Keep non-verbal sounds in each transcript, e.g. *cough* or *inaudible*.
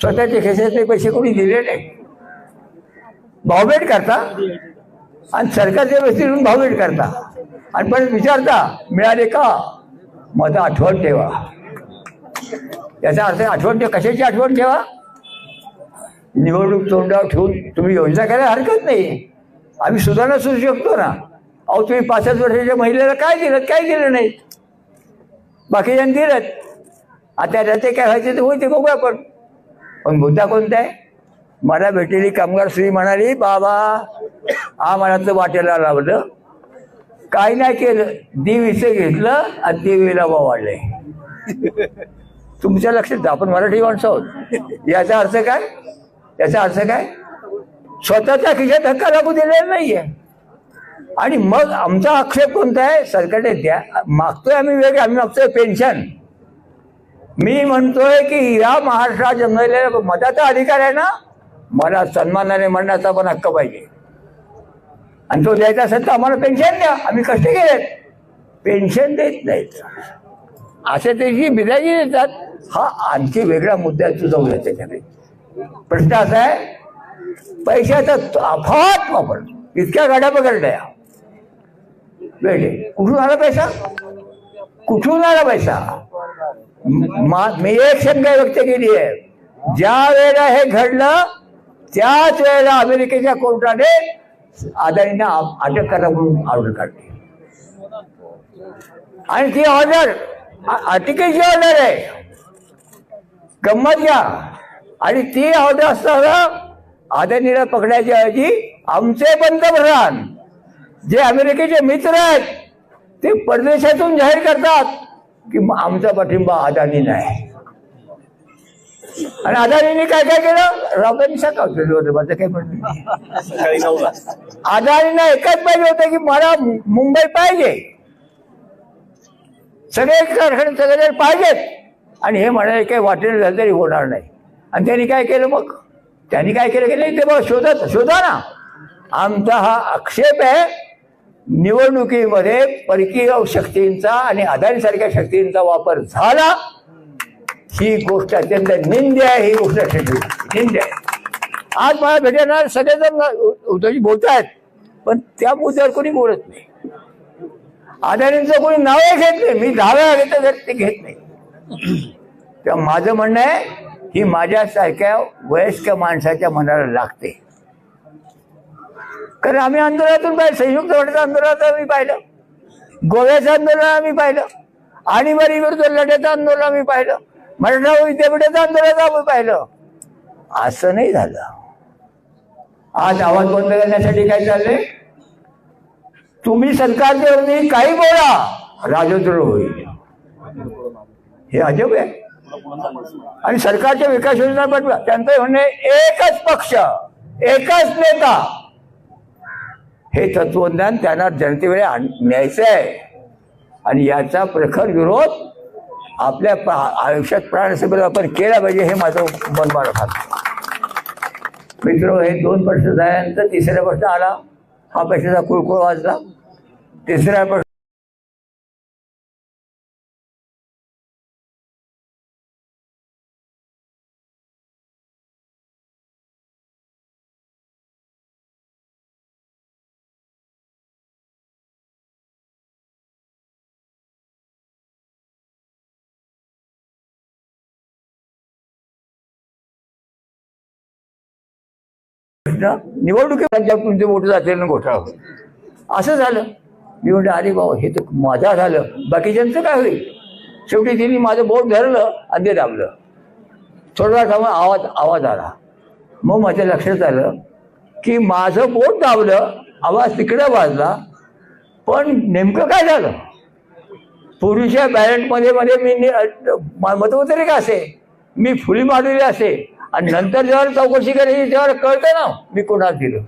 स्वतःच्या खिशातले पैसे कोणी दिले नाही. भावभेट करता. आणि सरकारच्या व्यक्तीतून भावभेट करता. आणि परत विचारता मिळाले का? मग आठवण ठेवा. याचा अर्थ आठवण ठेवा. कशाची आठवण ठेवा? निवडणूक तोंडावर ठेवून तुम्ही योजना करायला हरकत नाही. आम्ही सुधारणा सुरू शकतो ना. अहो तुम्ही पासष्ट वर्षाच्या महिलेला काय दिलं? काय दिलं नाही? बाकीच्यांनी दिलं आता त्याचे काय व्हायचे ते होईल ते बघू आपण. पण मुद्दा कोणता आहे? मला भेटलेली कामगार स्त्री म्हणाली बाबा हा मनातलं वाटेला लावलं. काही नाही केलं. देव इथे घेतलं आणि देवीला वाढले. *laughs* तुमच्या लक्षात आपण मराठी माणसं आहोत. याचा अर्थ काय? याचा अर्थ काय? स्वतःच्या खिशात धक्का लागू दिलेला नाहीये. आणि मग आमचा आक्षेप कोणता आहे? सरकारने द्या मागतोय आम्ही वेगळे आम्ही मागतोय पेन्शन. मी म्हणतोय की या महाराष्ट्रात जन्मलेल्या मताचा अधिकार आहे ना? मला सन्मानाने म्हणण्याचा पण हक्क पाहिजे. आणि तो द्यायचा असेल तर आम्हाला पेन्शन द्या. आम्ही कष्ट केले पेन्शन देत नाहीत. असे त्याची बिदाजी देतात हा आणखी वेगळा मुद्दा आहे तुझा उद्या त्याच्याकडे प्रश्न असा आहे पैशाचा अफाट वापर इतक्या गाड्या पकडल्या. वेळे कुठून आला पैसा? कुठून आला पैसा? मा- मी एक शंका व्यक्त केली आहे. ज्या वेळेला हे घडलं त्याच वेळेला अमेरिकेच्या कोर्टाने अदानींना अटक करा म्हणून ऑर्डर काढली. आणि ती ऑर्डर अटकेची ऑर्डर आहे. गंमत घ्या. आणि ती ऑर्डर असताना अदानीला पकडायच्या ऐवजी आमचे पंतप्रधान जे अमेरिकेचे मित्र आहेत ते परदेशातून जाहीर करतात. की आमचा पाठिंबा अदानी नाही. आणि अदानीने काय काय केलं? राऊतांनी सकाळ केलं होतं माझं काही म्हणणं अदानीनं एकच पाहिजे होतं की मला मुंबई पाहिजे. सगळे कारखाने सगळे पाहिजेत. आणि हे म्हणाले काही वाटेल झालं तरी होणार नाही. आणि त्यांनी काय केलं मग? त्यांनी काय केलं की नाही ते बघ शोधत शोधा ना. आमचा हा आक्षेप आहे निवडणुकीमध्ये परकीय शक्तींचा आणि अदानीसारख्या शक्तींचा वापर झाला ही गोष्ट अत्यंत निंद्य आहे ही गोष्ट अत्यंत निंद्य आहे. आज मला भेटणार सगळेजण उद्धवजी बोलत आहेत पण त्या मुद्द्यावर कोणी बोलत नाही. आदानींचं कोणी नावे घेत नाही मी दहा घेत तर ते घेत नाही. तेव्हा माझं म्हणणं आहे ही माझ्यासारख्या वयस्क माणसाच्या मनाला लागते. कारण आम्ही आंदोलनातून पाहिलं संयुक्त राष्ट्र आंदोलनात आम्ही पाहिलं. गोव्याचं आंदोलन आम्ही पाहिलं. आणीबाणी विरुद्ध लढ्याचं आंदोलन आम्ही पाहिलं. मराठा विद्यापीठाचं आंदोलन आम्ही पाहिलं. असं नाही झालं. आज आवाज बंद करण्यासाठी काय चाललंय? तुम्ही सरकारच्या काही बोला राजद्रोह होईल. हे अजब आहे. आणि सरकारच्या विकास योजना पाठवा त्यांचं म्हणणे एकच पक्ष एकच नेता हे तत्वज्ञान त्यांना जनतेवेळे न्यायचं आहे. आणि याचा प्रखर विरोध आपल्या आयुष्यात प्राणसभेत आपण केला पाहिजे हे माझं मनमान खात मित्र हे दोन प्रश्न झाल्यानंतर तिसऱ्या प्रश्न आला. हा पैशाचा कुळकुळ वाजला. तिसऱ्या प्रश्न निवडणुकीत तुमचे मोठे जातील घोटाळा होईल असं झालं. मी म्हणलं अरे बाबा हे तर माझा झालं. बाकीच्यांचं काय होईल? शेवटी तिने माझं बोट धरलं आणि ते दाबलं. थोडा थांबा आवाज आवाज आला. मग माझ्या लक्षात आलं की माझं बोट दाबलं आवाज तिकडे वाजला पण नेमकं काय झालं? पूर्वीच्या बॅलेटमध्ये मध्ये मी नि- म- का असे? मी फुली मारलेली असे? आणि नंतर जेव्हा चौकशी करायची तेव्हा कळतं ना मी कोणाला दिलं.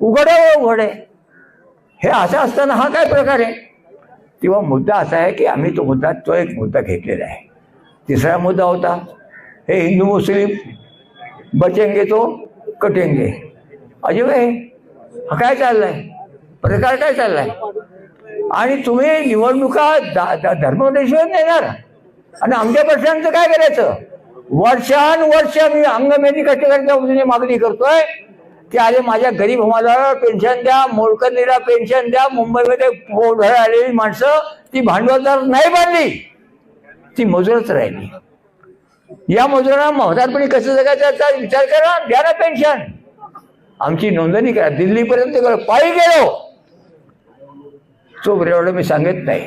उघड आहे हो, उघड. आहे हे असं असताना हा काय प्रकार आहे? तेव्हा मुद्दा असा आहे की आम्ही तो मुद्दा तो एक मुद्दा घेतलेला आहे. तिसरा मुद्दा होता हे हिंदू मुस्लिम बचेंगे तो कटेंगे. अजब आहे हा काय चाललाय? प्रकार काय चाललाय? आणि तुम्ही निवडणुका दा- दा- धर्मनिरपेक्ष नेणार आणि आमच्या प्रश्नांचं काय करायचं? वर्षानुवर्ष मी अंगमेदी कष्टकऱ्यांच्या वतीने मागणी करतोय. की अरे माझ्या गरीब हमाला पेन्शन द्या मोलकरणीला पेन्शन द्या मुंबईमध्ये पोढळ आलेली माणसं ती भांडवलदार नाही बांधली ती मजूरच राहिली. या मजुरांना म्हातारपणी कसं जगायचं याचा विचार करा द्या ना पेन्शन. आमची नोंदणी करा. दिल्लीपर्यंत पायी गेलो. तो एवढं मी सांगत नाही.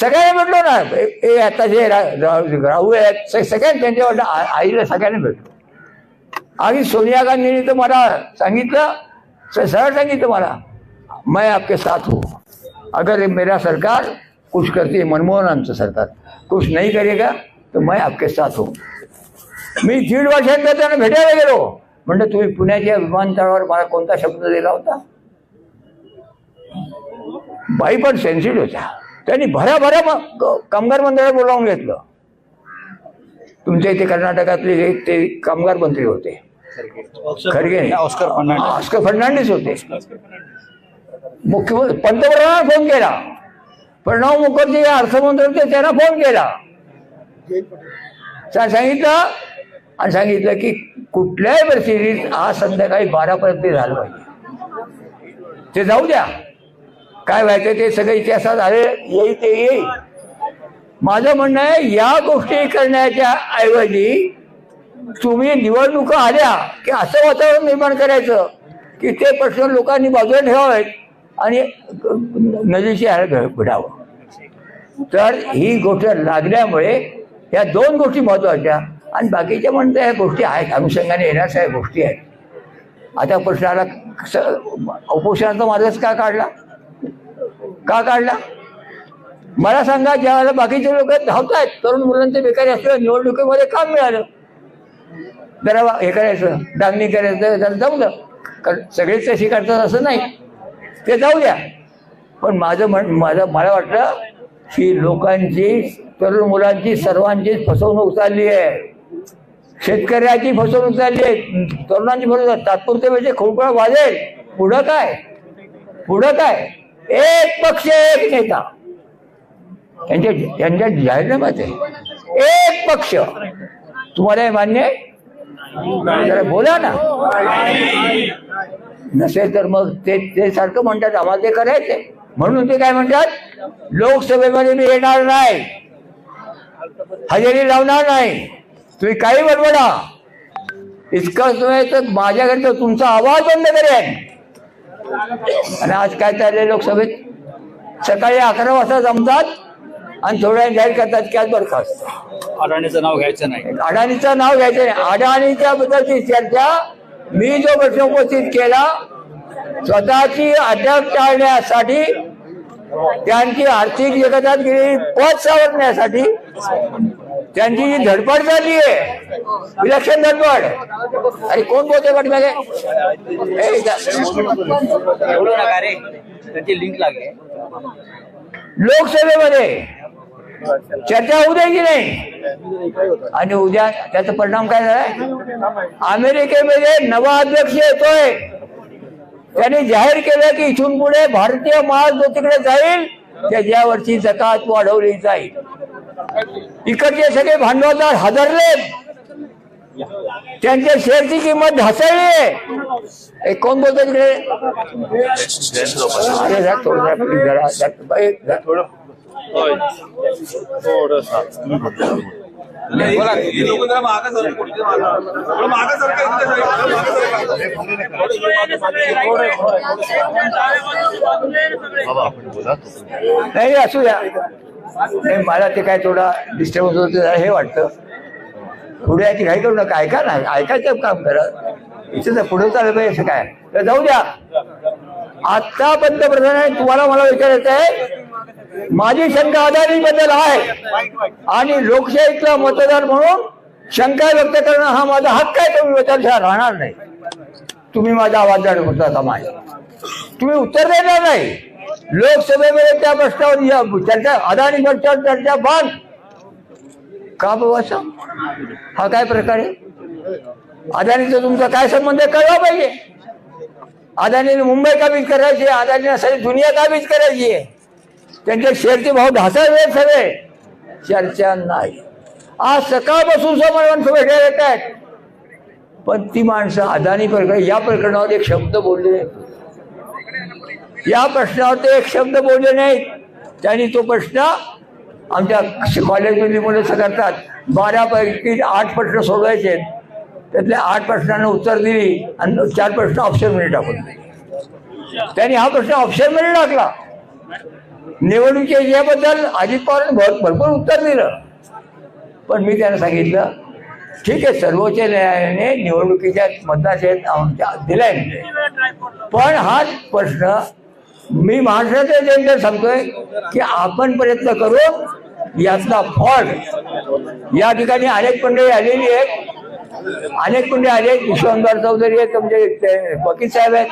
सगळ्यांना भेटलो ना ए- आता जे राहू आहेत स- सगळ्यांना त्यांच्या आईला सगळ्यांना भेटलो. आणि सोनिया गांधीने तर मला सांगितलं सरळ सांगितलं मला मैं आपके साथ हूँ. अगर मेरा सरकार कुछ करती है मनमोहनांचं सरकार कुछ नहीं करेगा तर मैं आपके साथ हूँ. मी दीड वर्षानंतर त्यांना भेटायला गेलो. म्हणलं तुम्ही पुण्याच्या विमानतळावर मला कोणता शब्द दिला होता? बाई पण सेन्सिटिव्ह होत्या. त्यांनी भराभरा कामगार मंडळाला बोलावून घेतलं. तुमच्या इथे कर्नाटकातले जे ते कामगार मंत्री होते. खरगे. ऑस्कर फर्नांडिस. ऑस्कर फर्नांडिस होते. मुख्यमंत्री पंतप्रधानांना फोन केला. प्रणव मुखर्जी अर्थमंत्री होते त्यांना फोन केला. सांगितलं आणि सांगितलं की कुठल्याही परिस्थितीत आज संध्याकाळी बारापर्यंत झालं पाहिजे. ते जाऊ द्या. काय व्हायचं ते सगळं इतिहासात आले येईल ते येईल. माझं म्हणणं आहे या गोष्टी करण्याच्या ऐवजी तुम्ही निवडणुका आल्या की असं वातावरण निर्माण करायचं की ते प्रश्न लोकांनी बाजूला ठेवावेत आणि नदीची हार घडावं. तर ही गोष्ट लागल्यामुळे या दोन गोष्टी महत्त्वाच्या आणि बाकीच्या म्हणता ह्या गोष्टी आहेत अनुषंगाने येण्याच्या गोष्टी आहेत. आता प्रश्नाला स- उपोषणाचा मार्गच का काढला? का काढला? मला सांगा ज्या वेळेला बाकीचे लोक धावतायत तरुण मुलांचे बेकारी असलं निवडणुकीमध्ये काम मिळालं. जरा हे करायचं दांगणी करायचं जरा जमलं कारण सगळेच तशी करतात असं नाही. ते जाऊ द्या. पण माझं म्हण माझं मला वाटलं की लोकांची तरुण मुलांची सर्वांची फसवणूक चालली आहे. शेतकऱ्याची फसवणूक चालली आहे. तरुणांची फसवणूक तात्पुरते म्हणजे खोडपळा वाजेल. पुढं काय? पुढं काय? एक पक्ष एक नेता. त्यांच्या त्यांच्या जाहीरनाम्यात आहे. एक पक्ष. तुम्हाला हे मान्य आहे? जरा बोला ना. नसेल तर मग ते ते सारखं म्हणतात आम्हाला ते करायचंय. म्हणून ते काय म्हणतात? लोकसभेमध्ये मी येणार नाही. हजेरी लावणार नाही. तुम्ही काही बडबडा. इतकंच नव्हे तर माझ्याकडे तुमचा आवाज बंद करेन. आणि आज काय चाललंय लोकसभेत? सकाळी अकरा वाजता जमतात आणि थोड्या जाहीर करतात की आज बरखास्त. अडाणीचं नाव घ्यायचं नाही. अडाणीचं नाव घ्यायचं नाही. अडाणीच्या बद्दलची चर्चा मी जो प्रश्न उपस्थित केला स्वतःची अटक टाळण्यासाठी त्यांची आर्थिक जगतात गेलेली पद सावरण्यासाठी त्यांची जी धडपड झाली आहे. विलक्षण धडपड. अरे कोण बोलते पाठीमागे? ए, जा- एवढं नका रे त्याची लिंक लागली. लोकसभेमध्ये चर्चा होऊ द्यायची नाही. आणि उद्या त्याचा परिणाम काय झालाय? अमेरिकेमध्ये नवा अध्यक्ष येतोय. त्यांनी जाहीर केलं की इथून पुढे भारतीय माल जो तिकडे जाईल. त्याच्या वर्षी जकात वाढवली जाईल. इकडचे सगे भांडवलदार हादरले. की शेअरची किंमत ढासळली. कोण बोलतो असू नाही मला ते काय थोडा डिस्टर्बन्स होतं हे वाटतं. पुढे याची घाई करू नका ऐका ना ऐकायचं काम करा इथे तर पुढे चाललं पाहिजे असं काय? तर जाऊ द्या. आत्ता पंतप्रधान आहे तुम्हाला मला विचारायचं आहे माझी शंका अदानी बद्दल आहे. आणि लोकशाहीतला मतदार म्हणून शंका व्यक्त करणं हा माझा हक्क आहे तुम्ही विचारशा राहणार नाही. तुम्ही माझा आवाज जाणून होता माझ्या तुम्ही उत्तर देणार नाही. लोकसभेमध्ये त्या प्रश्नावर या चर्चा अदानी चर्चा चर्चा बंद का बाबा हा काय प्रकार आहे? अदानीचा तुमचा काय संबंध कळवा पाहिजे. अदानीने मुंबई काबीज करायची आहे अदानीला सारी दुनिया काबीज करायची. आहे त्यांचे शेअरचे भाव ढासळले सगळे. चर्चा नाही. आज सकाळपासून समोर माणसं भेटायला येत आहेत. पण ती माणसं अदानी प्रकरण या प्रकरणावर एक शब्द बोलले. या प्रश्नावर ते एक शब्द बोलले नाहीत. त्यांनी तो प्रश्न आमच्या कॉलेजमधली मुलं करतात बारापैकी आठ प्रश्न सोडवायचे. त्यातल्या आठ प्रश्नांना उत्तर दिली आणि चार प्रश्न ऑप्शनमध्ये टाकून दिले. त्यांनी हा प्रश्न ऑप्शनमध्ये टाकला. निवडणुकीच्या याबद्दल अजित पवारांनी भर भरपूर उत्तर दिलं. पण मी त्यांना सांगितलं ठीक आहे सर्वोच्च न्यायालयाने निवडणुकीच्या मतदारसंघात आमच्या दिलाय पण हा प्रश्न मी महाराष्ट्राच्या जनतेला सांगतोय की आपण प्रयत्न करू यातला फॉल्ट या ठिकाणी अनेक मंडळी आलेली आहेत. अनेक मंडळी आले आहेत चौधरी आहेत तुमचे ते वकील साहेब आहेत.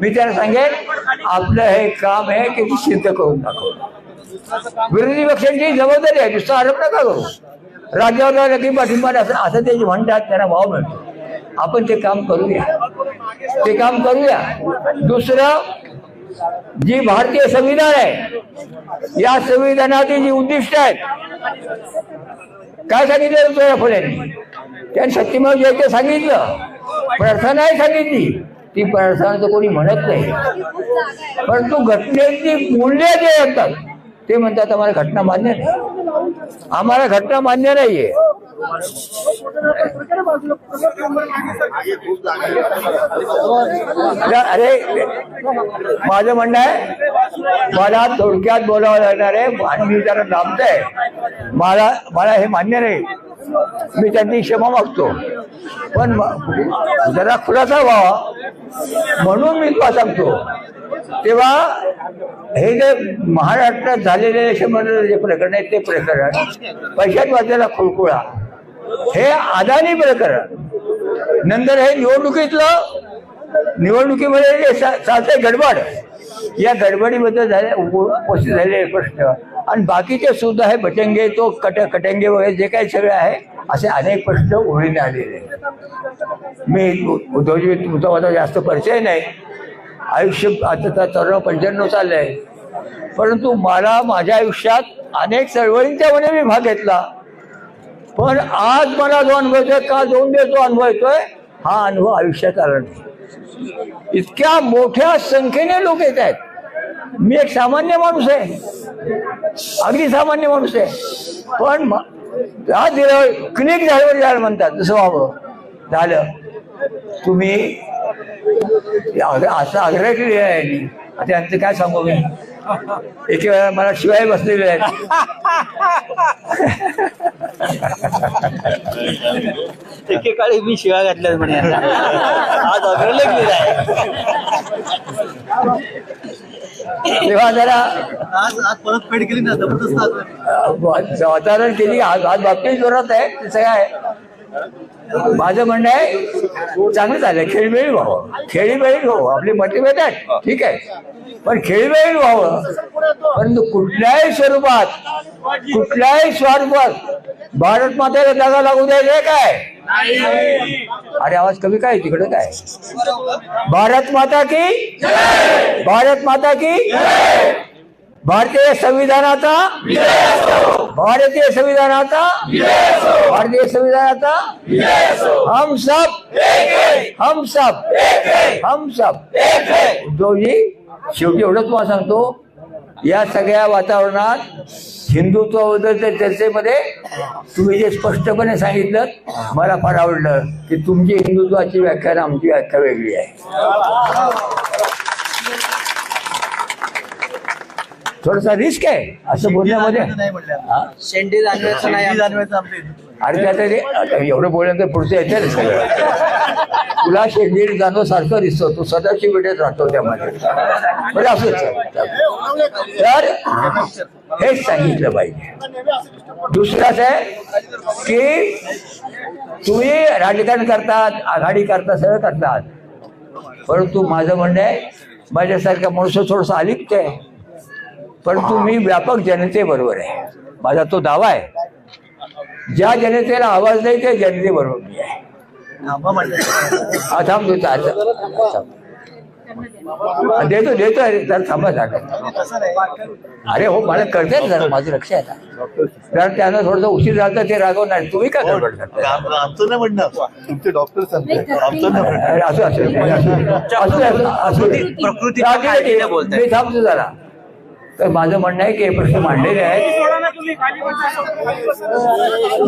मी त्यांना सांगेन आपलं हे काम आहे की ते सिद्ध करून दाखव विरोधी पक्षांची जबाबदारी आहे. दुसरा आरोप नका करू. राज्यावर नक्की पाठिंबा असं असं ते जे म्हणतात त्यांना भाव मिळतो. आपण ते काम करूया. ते काम करूया. दुसरं जी भारतीय संविधान आहे या संविधानातील जी उद्दिष्ट आहेत काय सांगितलं तुझ्या फुल्यांनी त्यांनी सत्यमेव जयते सांगितलं. प्रार्थनाही सांगितली. ती प्रार्थना तर कोणी म्हणत नाही. परंतु घटनेची मूल्य जे असतात ते म्हणतात आम्हाला घटना मान्य नाही. आम्हाला घटना मान्य नाहीये. अरे माझं म्हणणं आहे मला थोडक्यात बोलावं लागणार आहे आणि मी जरा लांबत आहे. मला मला हे मान्य नाही. मी त्यांची क्षमा मागतो. पण जरा खुलासा व्हावा. म्हणून मी तुला सांगतो. तेव्हा हे जे महाराष्ट्रात झालेले जे प्रकरण आहे ते प्रकरण पैशात वाजलेला खुळखुळा. हे अदानी प्रकरण. नंतर हे निवडणुकीतलं निवडणुकीमध्ये सा- चालते गडबड या गडबडीबद्दल झाले उप- उपस्थित झालेले प्रश्न. आणि बाकीचे सुद्धा हे बटंगे तो कट कटंगे वगैरे जे काही सगळे आहे असे अनेक प्रश्न ओळीने आलेले आहेत. मी उद्धवजी तुमचा माझा जास्त परिचय नाही. आयुष्य आता तर पंच्याण्णव चाललंय. परंतु मला माझ्या आयुष्यात अनेक चळवळींच्या मध्ये मी भाग घेतला. पण आज मला जो अनुभव येतोय काल दोन दिवस जो अनुभव येतोय हा अनुभव आयुष्यात आला नाही. इतक्या मोठ्या संख्येने लोक येत आहेत. मी एक सामान्य माणूस आहे. अगदी सामान्य माणूस आहे. पण आज क्लिक झाल्यावर जायला म्हणतात जसं व्हावं झालं. तुम्ही असं आग्रह केली आहे आता यांचं काय सांगू मी? वेळा मला शिवाय बसलेले आहेत एकेकाळी मी शिवाय घातल्यात म्हणे. आज अग्रलेख आहे तेव्हा जरा आज आज परत पेड केली ना जबरदस्त. वातावरण केली आज आज बाबतीत जोरात आहे ते सगळं आहे माझं म्हणणं आहे चांगलं झालं. खेळमेळी व्हावं. खेळीमेळी व्हावं. आपली मोटिवेट आहे ठीक आहे. पण खेळमेळी व्हावं. परंतु कुठल्याही स्वरूपात कुठल्याही स्वरूपात भारत मातेला जागा लागू द्यायचं काय? अरे आवाज कमी काय? तिकडे काय? भारत माता की भारत माता की भारतीय संविधानाचा भारतीय संविधानाचा भारतीय संविधानाचा हम सब हम सब हम सब उद्धवजी शेवटी एवढंच तुम्हाला सांगतो या सगळ्या वातावरणात हिंदुत्वाबद्दलच्या चर्चेमध्ये तुम्ही जे स्पष्टपणे सांगितलं मला फार आवडलं की तुमची हिंदुत्वाची व्याख्या आमची व्याख्या वेगळी आहे. थोडासा रिस्क आहे असं बोलण्यामध्ये? शेंडी जाणवायचं नाही. अरे त्यात ते एवढं बोलल्यानंतर पुढचं येते सगळं तुला शेंडीर जाणं सारखं दिसतो तू सदाची वेळेत राहतो त्यामध्ये. बरं असंच आहे. तर हेच सांगितलं पाहिजे. दुसरं असं आहे की तुम्ही राजकारण करतात आघाडी करता सगळं करतात. परंतु माझं म्हणणं आहे माझ्यासारख्या माणूस थोडंसं अलिप्त आहे. परंतु मी व्यापक जनतेबरोबर आहे माझा तो दावा आहे ज्या जनतेला आवाज नाही त्या जनतेबरोबर मी आहे थांबा हा. हा, देतो देतो जरा थांबा जागा अरे हो मला ना जरा माझं लक्ष आहे ना जर त्यांना थोडंसं उशीर झाला तर ते रागवणार तुम्ही काय गडबड करताय आम- आमचं नाही म्हणणं तुमचे डॉक्टर असू असू असू असू. प्रकृती हा. मी थांबतो जरा तर माझं म्हणणं आहे की हे प्रश्न मांडलेले आहेत.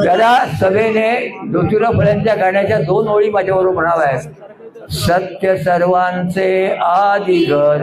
जरा सभेने ज्योतिराव फळ्यांच्या गाण्याच्या दोन ओळी माझ्याबरोबर म्हणाव्या आहेत. सत्य सर्वांचे आदि घर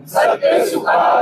Sai do peixe, o cara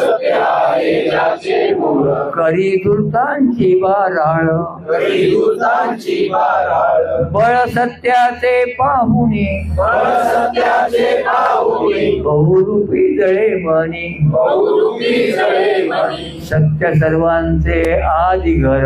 करी दुर्तांची बाराळ. बळ सत्याचे पाहुणे. बहुरूपी जळे मनी सत्य सर्वांचे आदि घर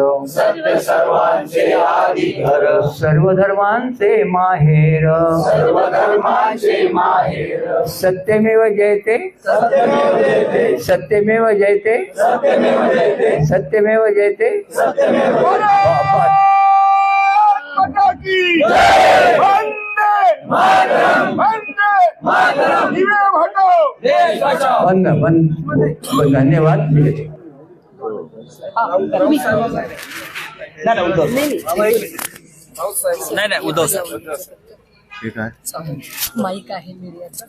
सर्व धर्मांचे माहेर सत्यमेव जयते सत्यमेव जयते सत्यमेव जयते बाबा. बंद बंद बंद. धन्यवाद मी येते. नाही नाही उद्धव. नाही नाही. उद्धव सर. ठीक आहे माईक आहे मीडियाचा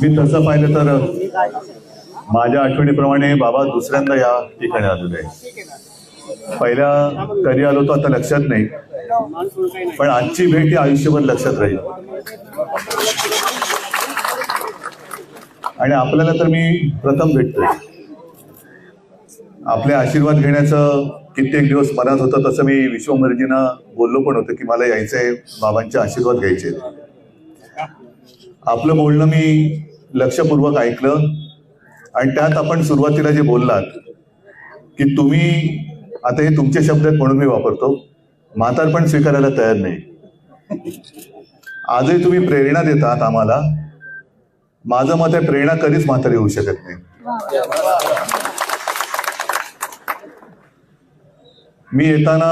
मी तसं पाहिलं तर माझ्या आठवणीप्रमाणे बाबा दुसऱ्यांदा या ठिकाणी आलेले आहे पहिल्या कधी आलो तो आता लक्षात नाही. पण आजची भेट ही आयुष्यभर लक्षात राहील. आणि आपल्याला तर मी प्रथम भेटतोय. आपले आशीर्वाद घेण्याचं कित्येक दिवस मनात होतं तसं मी विश्वमर्जीना बोललो पण होतं की मला यायचंय बाबांचे आशीर्वाद घ्यायचे आपलं बोलणं मी लक्षपूर्वक ऐकलं. आणि त्यात आपण सुरुवातीला जे बोललात की तुम्ही आता हे तुमचे शब्द आहेत म्हणून मी वापरतो म्हातारपण स्वीकारायला तयार नाही. आजही तुम्ही प्रेरणा देतात आम्हाला. माझं मत आहे प्रेरणा कधीच म्हातारी होऊ शकत नाही. मी येताना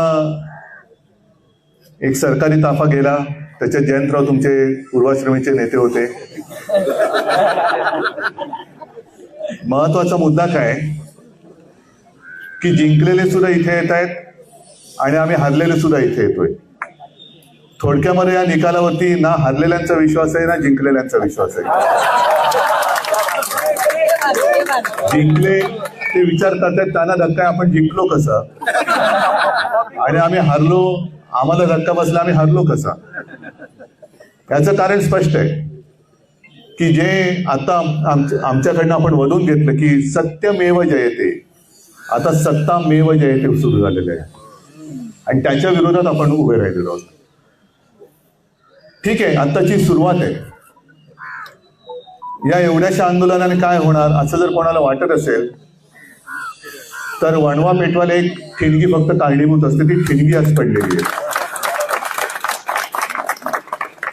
एक सरकारी ताफा गेला त्याच्यात जयंतराव तुमचे पूर्वाश्रमीचे नेते होते. महत्त्वाचा मुद्दा काय? की जिंकलेले सुद्धा इथे येत आहेत आणि आम्ही हरलेले सुद्धा इथे येतोय. थोडक्यामध्ये या निकालावरती ना हरलेल्यांचा विश्वास आहे ना जिंकलेल्यांचा विश्वास आहे. जिंकले ते विचारतात त्यांना धक्का आपण जिंकलो कसा? आणि आम्ही हरलो आम्हाला धक्का बसला आम्ही हरलो कसा? याचं कारण स्पष्ट आहे. की जे आता आम- आमच्याकडनं आपण वधून घेतलं की सत्यमेव जयते. आता सत्तामेव जयते सुरू झालेलं आहे. आणि त्याच्या विरोधात आपण उभे राहिलेलो आहोत. ठीक आहे आत्ताची सुरुवात आहे. या एवढ्याशा आंदोलनाने काय होणार असं जर कोणाला वाटत असेल तर वणवा पेटवाला एक ठिणगी फक्त कारणीभूत असते ती ठिणगी आज पडलेली आहे.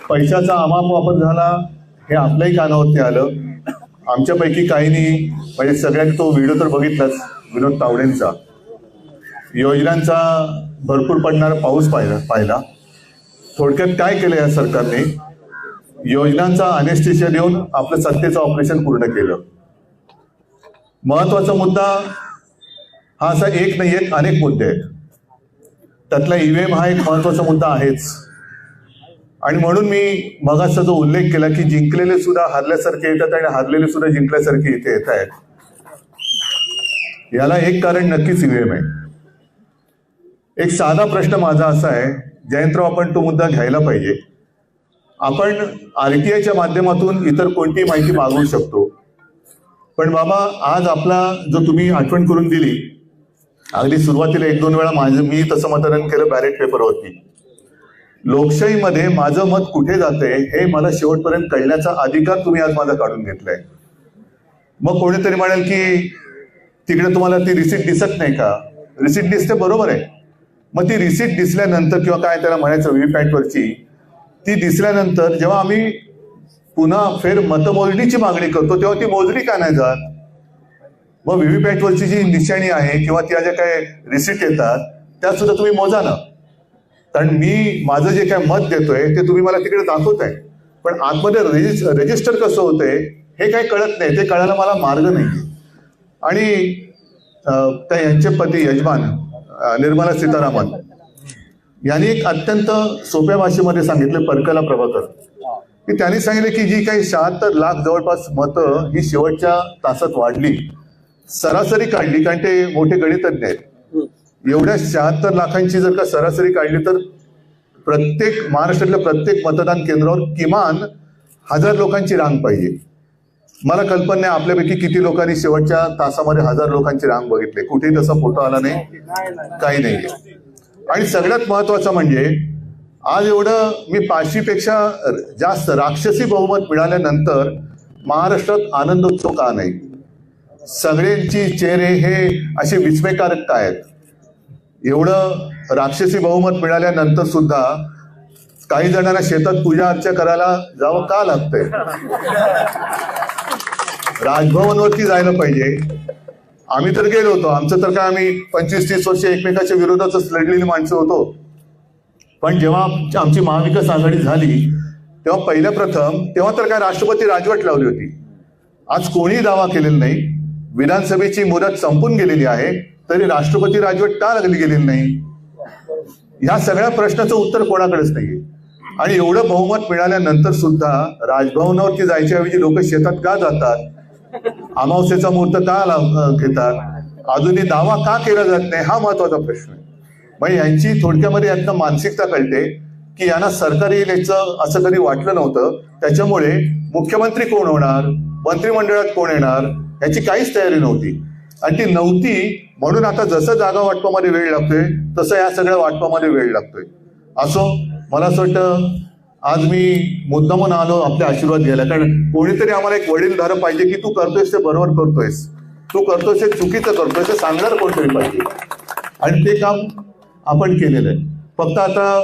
पैशाचा अमाप वापर झाला हे आपल्याही कानावरती आलं. आमच्यापैकी काहींनी म्हणजे सगळ्यात तो व्हिडिओ तर बघितलाच. विनोद तावडेंचा. योजनांचा भरपूर पडणारा पाऊस पाहिला पाहिला. थोडक्यात काय केलं या सरकारने? योजनांचा अनेस्टिशिया देऊन आपलं सत्तेचं ऑपरेशन पूर्ण केलं. महत्त्वाचा मुद्दा हा असा एक नाही आहेत अनेक मुद्दे आहेत. त्यातला ईव्हीएम हा एक महत्त्वाचा मुद्दा आहेच. आणि म्हणून मी मगाचा जो उल्लेख केला की जिंकलेले सुद्धा हरल्यासारखे येतात आणि हरलेले सुद्धा जिंकल्यासारखे इथे येत आहेत. याला एक कारण नक्कीच ईव्हीएम आहे. एक साधा प्रश्न माझा असा आहे जयंतराव आपण तो मुद्दा घ्यायला पाहिजे. आपण आरटीआयच्या माध्यमातून इतर कोणतीही माहिती मागवू शकतो. पण बाबा आज आपला जो तुम्ही आठवण करून दिली अगदी सुरुवातीला एक दोन वेळा माझं मी तसं मतदान केलं बॅलेट पेपरवरती. लोकशाहीमध्ये माझं मत कुठे जाते हे मला शेवटपर्यंत कळण्याचा अधिकार तुम्ही आज माझा काढून घेतलाय. मग कोणीतरी म्हणेल की तिकडे तुम्हाला ती रिसिट दिसत नाही का? रिसिट दिसते बरोबर आहे. मग ती रिसिट दिसल्यानंतर किंवा काय त्याला म्हणायचं व्हीव्हीपॅटवरची ती दिसल्यानंतर जेव्हा आम्ही पुन्हा फेर मतमोजणीची मागणी करतो तेव्हा ती मोजणी का नाही जात? मग व्हीव्हीपॅटवरची जी निशाणी आहे किंवा त्या ज्या काय रिसिट येतात त्या सुद्धा तुम्ही मोजा ना. कारण मी माझं जे काय मत देतोय ते तुम्ही मला तिकडे दाखवताय. पण आतमध्ये रेजिस रजिस्टर कसं होतंय हे काही कळत नाही. ते कळायला मला मार्ग नाही. आणि त्या यांचे पती यजमान निर्मला सीतारामन यांनी एक अत्यंत सोप्या भाषेमध्ये सांगितलं परकला प्रभाकर. की त्यांनी सांगितलं की जी काही शहात्तर लाख जवळपास मतं ही शेवटच्या तासात वाढली. सरासरी काढली कारण ते मोठे गणितज्ञ आहेत. एवढ्या शहात्तर लाखांची जर का सरासरी काढली तर प्रत्येक महाराष्ट्रातल्या प्रत्येक मतदान केंद्रावर किमान हजार लोकांची रांग पाहिजे. मला कल्पना नाही आपल्यापैकी किती लोकांनी शेवटच्या तासामध्ये हजार लोकांची रांग बघितली. कुठेही तसा फोटो आला नाही. काही नाही. आणि सगळ्यात महत्वाचं म्हणजे आज एवढं मी पाचशेपेक्षा जास्त राक्षसी बहुमत मिळाल्यानंतर महाराष्ट्रात आनंदोत्सव का नाही? सगळ्यांची चेहरे हे असे विस्मयकारक काय आहेत? एवढं राक्षसी बहुमत मिळाल्यानंतर सुद्धा काही जणांना शेतात पूजा अर्चा करायला जावं का लागतंय? राजभवनवरती जायला पाहिजे. आम्ही तर गेलो होतो. आमचं तर काय आम्ही पंचवीस तीस वर्ष एकमेकाच्या विरोधातच लढलेली माणसं होतो. पण जेव्हा आमची- आमची महाविकास आघाडी झाली तेव्हा पहिल्या प्रथम तेव्हा तर काय राष्ट्रपती राजवट लावली होती. आज कोणीही दावा केलेला नाही. विधानसभेची मुदत संपून गेलेली आहे. तरी राष्ट्रपती राजवट का लागली गेलेली नाही? ह्या सगळ्या प्रश्नाचं उत्तर कोणाकडेच नाहीये. आणि एवढं बहुमत मिळाल्यानंतर सुद्धा राजभवनावरती जायच्या ऐवजी लोक शेतात का जातात? अमावस्येचा मुहूर्त का घेतात? अजूनही दावा का केला जात नाही? हा महत्त्वाचा प्रश्न आहे. मग यांची थोडक्यामध्ये यातनं मानसिकता कळते की यांना सरकारी येईल याचं असं कधी वाटलं नव्हतं. त्याच्यामुळे मुख्यमंत्री कोण होणार? मंत्रिमंडळात कोण येणार? याची काहीच तयारी नव्हती. आणि ती नव्हती. म्हणून आता जसं जागा वाटपामध्ये वेळ लागतोय तसं या सगळ्या वाटपामध्ये वेळ लागतोय. असो मला असं वाटतं आज मी मुद्दामून आलो आपले आशीर्वाद घ्यायला. कारण कोणीतरी आम्हाला एक वडीलधार पाहिजे की तू करतोयस ते बरोबर करतोयस. तू करतोयस ते चुकीचं करतोयस ते सांगणार कोणतरी पाहिजे. आणि ते काम आपण केलेलं आहे. फक्त आता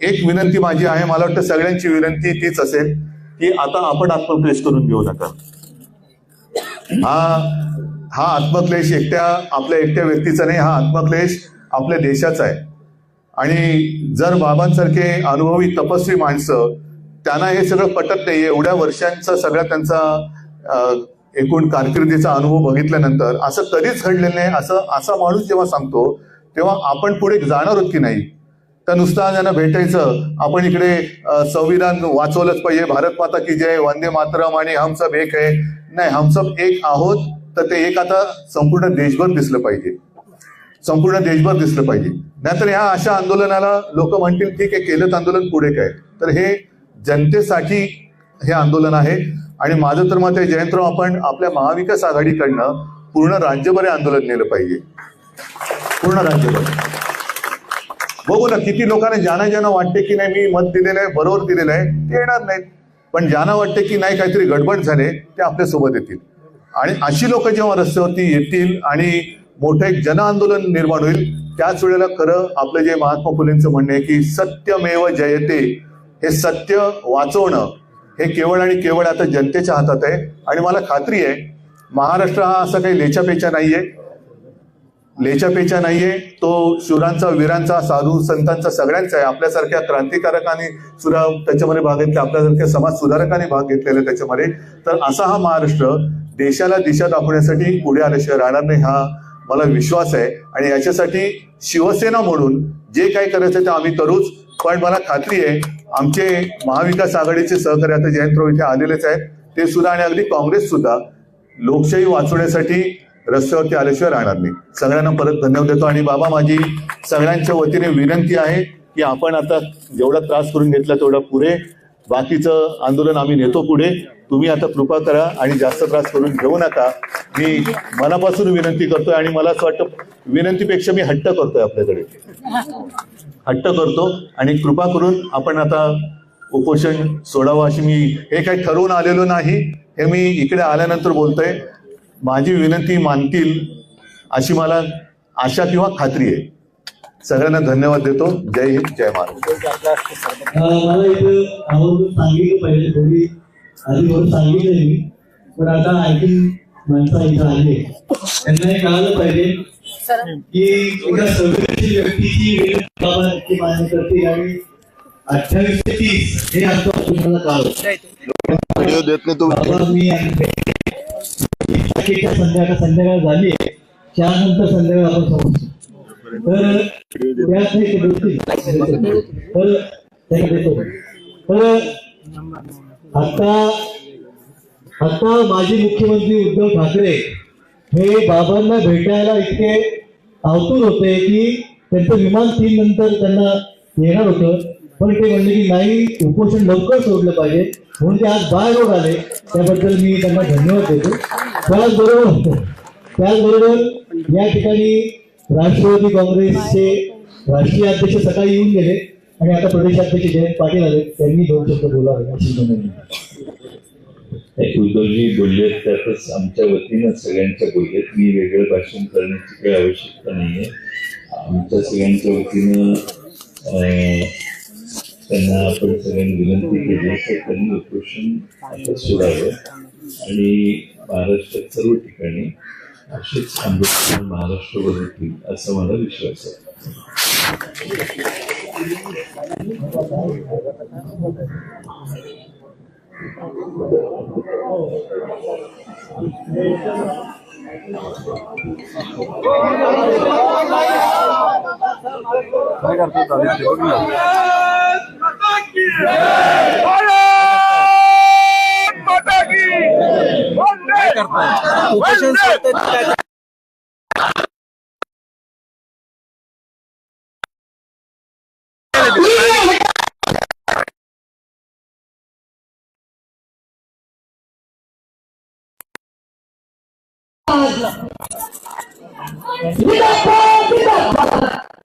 एक विनंती माझी आहे मला वाटतं सगळ्यांची विनंती तीच असेल की आता आपण आत्मप्रेस करून घेऊ नका. हा हा आत्मक्लेश एकट्या आपल्या एकट्या व्यक्तीचा नाही हा आत्मक्लेश आपल्या देशाचा आहे. आणि जर बाबांसारखे अनुभवी तपस्वी माणसं त्यांना हे सगळं पटत नाही एवढ्या वर्षांचा सगळा त्यांचा एकूण कारकिर्दीचा अनुभव बघितल्यानंतर असं कधीच घडलेलं नाही. असं असा माणूस जेव्हा सांगतो तेव्हा आपण पुढे जाणार आहोत की नाही? तर नुसता ज्यांना भेटायचं आपण इकडे संविधान वाचवलंच पाहिजे भारत माता की जय वंदे मातरम आणि हम सब एक आहे नाही हम सब एक आहोत. तर ते एक आता संपूर्ण देशभर दिसलं पाहिजे. संपूर्ण देशभर दिसलं पाहिजे. नाहीतर ह्या अशा आंदोलनाला लोक म्हणतील ठीक आहे केलं आंदोलन पुढे काय? तर हे जनतेसाठी हे आंदोलन आहे. आणि माझं तर मत आहे जयंतराव आपण आपल्या महाविकास आघाडीकडनं पूर्ण राज्यभर हे आंदोलन नेलं पाहिजे. पूर्ण राज्यभर. बघू ना किती लोकांना ज्यांना ज्यांना वाटते की नाही मी मत दिलेलं आहे बरोबर दिलेलं आहे ते येणार नाहीत. पण ज्यांना वाटते की नाही काहीतरी गडबड झाले ते आपल्यासोबत येतील. आणि अशी लोक जेव्हा रस्त्यावरती येतील आणि मोठं एक जन आंदोलन निर्माण होईल त्याच वेळेला खरं आपलं जे महात्मा फुलेंचं म्हणणं आहे की सत्यमेव जयते हे सत्य वाचवणं हे केवळ आणि केवळ आता जनतेच्या हातात आहे. आणि मला खात्री आहे महाराष्ट्र हा असा काही लेचापेचा नाहीये. लेचापेचा नाहीये. तो शिवरांचा वीरांचा साधू संतांचा सगळ्यांचा आहे. आपल्यासारख्या क्रांतिकारकांनी सुद्धा त्याच्यामध्ये भाग घेतला आपल्यासारख्या समाज सुधारकांनी भाग घेतलेला त्याच्यामध्ये. तर असा हा महाराष्ट्र देशाला दिशा दाखवण्यासाठी पुढे आल्याशिवाय राहणार नाही हा मला विश्वास आहे. आणि याच्यासाठी शिवसेना म्हणून जे काही करायचं ते आम्ही करूच. पण मला खात्री आहे आमचे महाविकास आघाडीचे सहकारी आता जयंतराव इथे आलेलेच आहेत. ते सुद्धा आणि अगदी काँग्रेस सुद्धा लोकशाही वाचवण्यासाठी रस्त्यावरती आल्याशिवाय राहणार नाही. सगळ्यांना परत धन्यवाद देतो. आणि बाबा माझी सगळ्यांच्या वतीने विनंती आहे की आपण आता जेवढा त्रास करून घेतला तेवढा पुरे बाकीचं आंदोलन आम्ही नेतो पुढे. तुम्ही आता कृपा करा आणि जास्त त्रास करून घेऊ नका. मी मनापासून विनंती करतोय आणि मला असं वाटतं विनंतीपेक्षा मी हट्ट करतोय आपल्याकडे. हट्ट करतो आणि कृपा करून आपण आता उपोषण सोडावं अशी मी हे काही ठरवून आलेलो नाही. हे मी इकडे आल्यानंतर बोलतोय. माझी विनंती मानतील अशी मला आशा किंवा खात्री आहे. सगळ्यांना धन्यवाद देतो. जय हिंद जय महाराष्ट्र. अं, मला इथं आवर्जून सांगितलं पाहिजे थोडी आधी थोडं सांगितलं मी पण आता आणखी माणसं इथं आले त्यांना हे कळालं पाहिजे की संवेदनशील व्यक्तीची बाबांची मान्य करते. आणि अठ्ठावीस ते तीस हे आता तुम्हाला कळलं. बाबा मी संध्याकाळ संध्याकाळ झाली त्यानंतर संध्याकाळ आपण समजतो आता आता माजी मुख्यमंत्री उद्धव ठाकरे हे बाबांना भेटायला इतके आवतूर होते की त्यांचं विमान तीन नंतर त्यांना येणार होतं पण ते म्हणले की नाही उपोषण लवकर सोडलं पाहिजे म्हणून ते आज बाय रोड आले त्याबद्दल मी त्यांना धन्यवाद देतो त्याचबरोबर त्याचबरोबर या ठिकाणी राष्ट्रवादी काँग्रेसचे राष्ट्रीय अध्यक्ष सकाळी येऊन गेले आणि आता प्रदेशाध्यक्ष जयंत पाटील आले. त्यांनी दोन शब्द बोलावे अशी नोंदणी उद्धवजी बोलले त्यातच आमच्या वतीनं सगळ्यांच्या बोललेत. मी वेगळं भाषण करण्याची काही आवश्यकता नाहीये. आमच्या सगळ्यांच्या वतीनं त्यांना आपण सगळ्यांनी विनंती केली तर त्यांनी उपोषण आता सोडावं. आणि महाराष्ट्रात सर्व ठिकाणी असेच आंबेडकर महाराष्ट्र होतील असा मला विश्वास आहे भारत माता की भारत माता की वंदे उपोषण काय जायला काही आता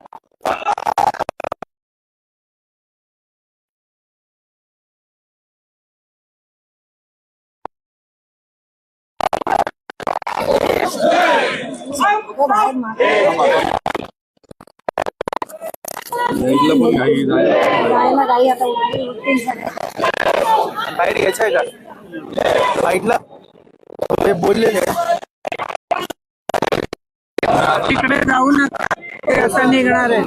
बाहेर घ्यायचं आहे का बाईटला ते बोललेले तिकडे जाऊ नका ते असं निघणार आहे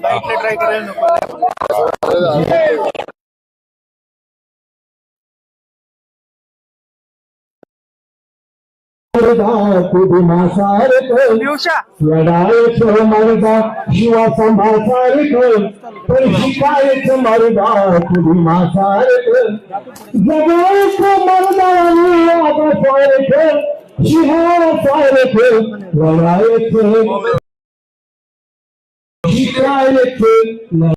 बाईटला ट्राय करायला नको पियुषा लढायचं मर्दा शिवा समासारख पण शिकायचं मर्दा तुझी मासारख जगायचं मर्दा सारख शिवा सारख लढायचं शिकायचं